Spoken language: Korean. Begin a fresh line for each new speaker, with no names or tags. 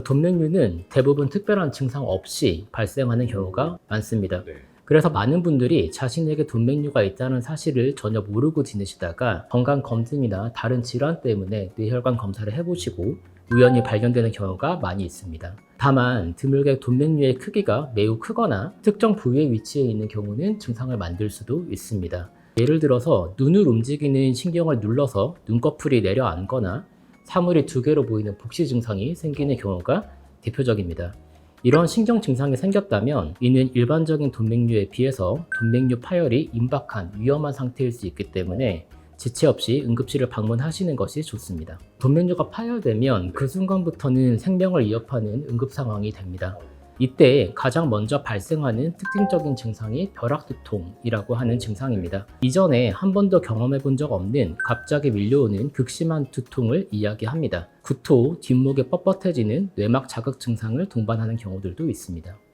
돈맥류는 대부분 특별한 증상 없이 발생하는 경우가 많습니다.
네.
그래서 많은 분들이 자신에게 돈맥류가 있다는 사실을 전혀 모르고 지내시다가 건강 검진이나 다른 질환 때문에 뇌혈관 검사를 해보시고 우연히 발견되는 경우가 많이 있습니다. 다만 드물게 돈맥류의 크기가 매우 크거나 특정 부위에 위치해 있는 경우는 증상을 만들 수도 있습니다. 예를 들어서 눈을 움직이는 신경을 눌러서 눈꺼풀이 내려앉거나 사물이 두 개로 보이는 복시 증상이 생기는 경우가 대표적입니다. 이런 신경 증상이 생겼다면 이는 일반적인 돈맥류에 비해서 돈맥류 파열이 임박한 위험한 상태일 수 있기 때문에 지체 없이 응급실을 방문하시는 것이 좋습니다. 돈맥류가 파열되면 그 순간부터는 생명을 위협하는 응급 상황이 됩니다. 이때 가장 먼저 발생하는 특징적인 증상이 벼락두통이라고 하는 증상입니다. 이전에 한 번도 경험해 본 적 없는 갑자기 밀려오는 극심한 두통을 이야기합니다. 구토, 뒷목이 뻣뻣해지는 뇌막 자극 증상을 동반하는 경우들도 있습니다.